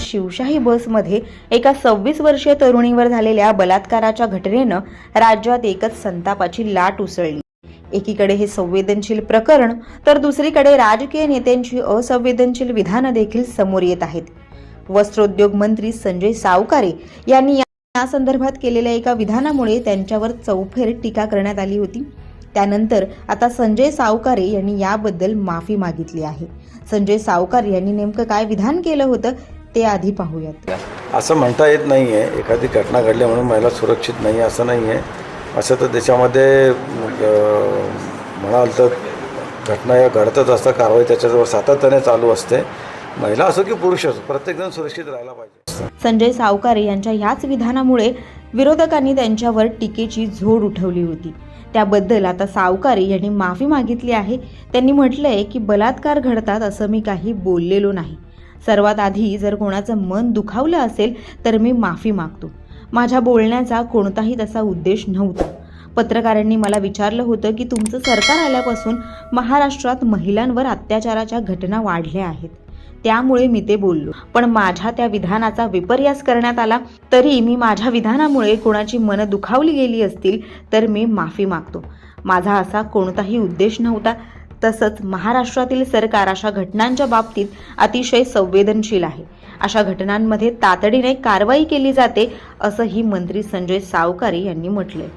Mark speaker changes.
Speaker 1: शिवशाही बसमध्ये एका सव्वीस वर्षीय तरुणीवर झालेल्या बलात्काराच्या घटनेनं राज्यात एकच संतापाची लाट उसळली. एकीकडे हे संवेदनशील प्रकरण तर दुसरीकडे राजकीय नेत्यांची असंवेदनशील विधानं देखील समोर येत आहेत. वस्त्रोद्योग मंत्री संजय सावकारे यांनी या संदर्भात केलेल्या एका विधानामुळे त्यांच्यावर चौफेर टीका करण्यात आली होती. त्यानंतर आता संजय सावकारे यांनी याबद्दल माफी मागितली आहे. संजय सावकार यांनी नेमकं काय विधान केलं होतं ते आधी पाहूयात.
Speaker 2: असं म्हणता येत नाही आहे एखादी घटना घडली म्हणून महिला सुरक्षित नाही आहे असं नाही आहे असं तर देशामध्ये म्हणाल तर घटना या घडतच असतात. कारवाई त्याच्याजवळ सातत्याने चालू असते. महिला असो की पुरुष असो प्रत्येकजण सुरक्षित राहायला पाहिजे.
Speaker 1: संजय सावकारे यांच्या ह्याच विधानामुळे विरोधकांनी त्यांच्यावर टीकेची झोड उठवली होती. त्याबद्दल आता सावकारे यांनी माफी मागितली आहे. त्यांनी म्हटलंय की बलात्कार घडतात असं मी काही बोललेलो नाही. सर्वात आधी जर कोणाचं मन दुखावलं असेल तर मी माफी मागतो. माझ्या बोलण्याचा कोणताही तसा उद्देश नव्हता. पत्रकारांनी मला विचारलं होतं की तुमचं सरकार आल्यापासून महाराष्ट्रात महिलांवर अत्याचाराच्या घटना वाढल्या आहेत. त्यामुळे मी ते बोललो. पण माझ्या त्या विधानाचा विपर्यास करण्यात आला. तरी मी माझ्या विधानामुळे कोणाची मनं दुखावली गेली असतील तर मी माफी मागतो. माझा असा कोणताही उद्देश नव्हता. तसंच महाराष्ट्रातील सरकार अशा घटनांच्या बाबतीत अतिशय संवेदनशील आहे. अशा घटनांमध्ये तातडीने कारवाई केली जाते असंही मंत्री संजय सावकारे यांनी म्हटलंय.